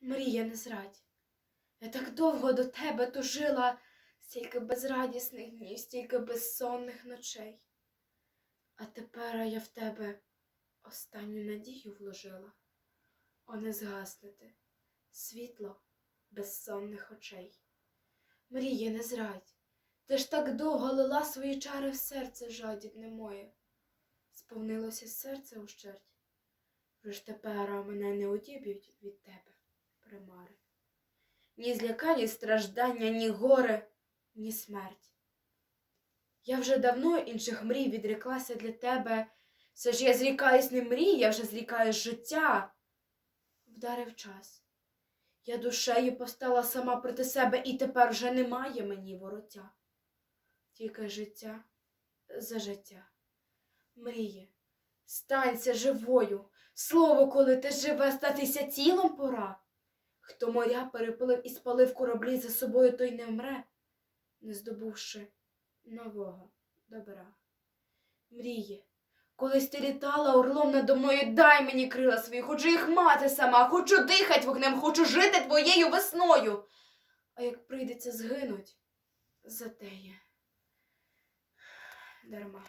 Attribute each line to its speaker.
Speaker 1: Мрія, не зрадь. Я так довго до тебе тужила, стільки безрадісних днів, стільки безсонних ночей. А тепер я в тебе останню надію вложила. О, не згаснете світло безсонних очей. Мрія, не зрадь, ти ж так довго лила свої чари в серце жадібне моє. Сповнилося серце ущерть. Вже ж тепер мене не одіб'ють від тебе примари. Ні зляка, ні страждання, ні горе, ні смерть. Я вже давно інших мрій відреклася для тебе. Все ж я зрікаюсь не мрій, я вже зрікаюсь життя. Вдарив час. Я душею постала сама проти себе, і тепер вже немає мені вороття. Тільки життя за життя. Мріє, станься живою. Слово, коли ти живе, статися тілом пора. Хто моря перепилив і спалив кораблі за собою, той не вмре, не здобувши нового добра. Мріє, колись ти літала орлом надо мною, дай мені крила свої, хочу їх мати сама, хочу дихать вогнем, хочу жити твоєю весною. А як прийдеться згинуть, затеє дарма.